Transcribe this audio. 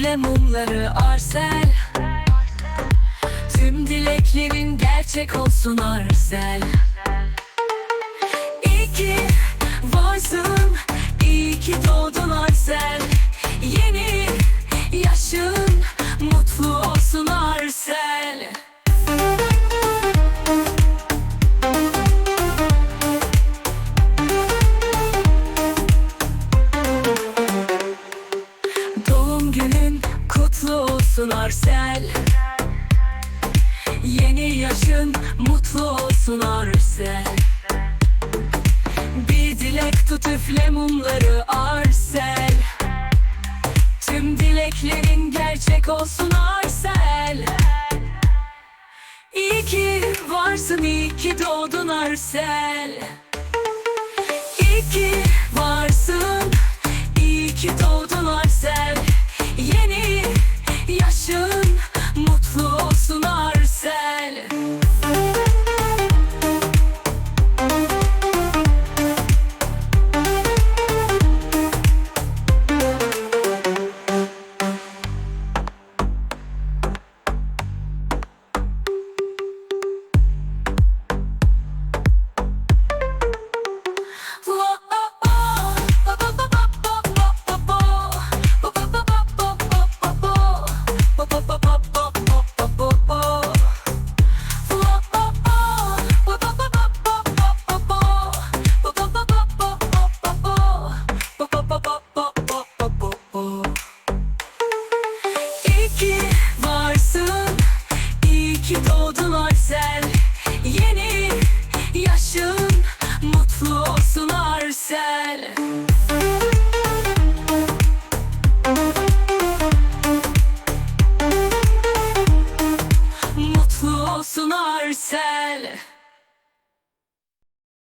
üfle mumları Arsel. Tüm dileklerin gerçek olsun Arsel. İyi kutlu olsun Arsel. Yeni yaşın mutlu olsun Arsel. Bir dilek tut üfle mumları Arsel. Tüm dileklerin gerçek olsun Arsel. İyi ki varsın, iyi ki doğdun Arsel. İyi ki varsın, olsun Arsel